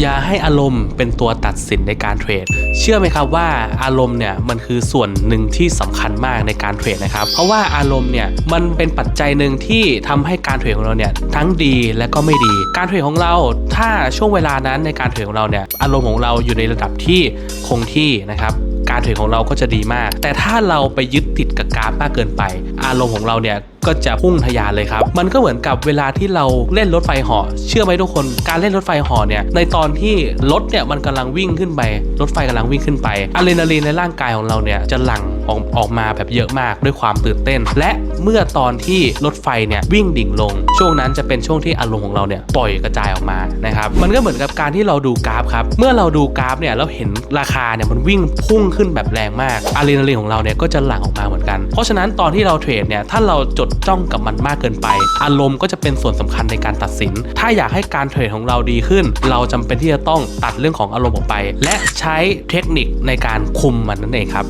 อย่าให้อารมณ์เป็นตัวตัดสินในการเทรด เชื่อไหมครับว่าอารมณ์เนี่ยมันคือส่วนหนึ่งที่สำคัญมากในการเทรดนะครับ เพราะว่าอารมณ์เนี่ยมันเป็นปัจจัยหนึ่งที่ทำให้การเทรดของเราเนี่ยทั้งดีและก็ไม่ดี การเทรดของเราถ้าช่วงเวลานั้นในการเทรดของเราเนี่ยอารมณ์ของเราอยู่ในระดับที่คงที่นะครับการเทรดของเราก็จะดีมาก แต่ถ้าเราไปยึดติดกับกราฟมากเกินไปอารมณ์ของเราเนี่ยก็จะพุ่งทะยานเลยครับ มันก็เหมือนกับเวลาที่เราเล่นรถไฟเหาะเชื่อไหมทุกคน การเล่นรถไฟเหาะเนี่ย ในตอนที่รถเนี่ยมันกำลังวิ่งขึ้นไป รถไฟกำลังวิ่งขึ้นไปอะดรีนาลีนในร่างกายของเราเนี่ยจะหลั่งออกออกมาแบบเยอะมากด้วยความตื่นเต้น และเมื่อตอนที่รถไฟเนี่ยวิ่งดิ่งลง ช่วงนั้นจะเป็นช่วงที่อารมณ์ของเราเนี่ยปล่อยกระจายออกมานะครับ มันก็เหมือนกับการที่เราดูกราฟครับ เมื่อเราดูกราฟเนี่ยเราเห็นราคาเนี่ยมันวิ่งพุ่งขึ้นแบบแรงมากอะดรีนาลีนของเราเนี่ยก็จะหลั่งออกมาเหมือนกัน เพราะฉะนั้นตอนที่เราเทรดเนี่ยถ้าเราจดจ้องกับมันมากเกินไป อารมณ์ก็จะเป็นส่วนสำคัญในการตัดสิน ถ้าอยากให้การเทรดของเราดีขึ้น เราจำเป็นที่จะต้องตัดเรื่องของอารมณ์ออกไป และใช้เทคนิคในการคุมมันนั่นเองครับ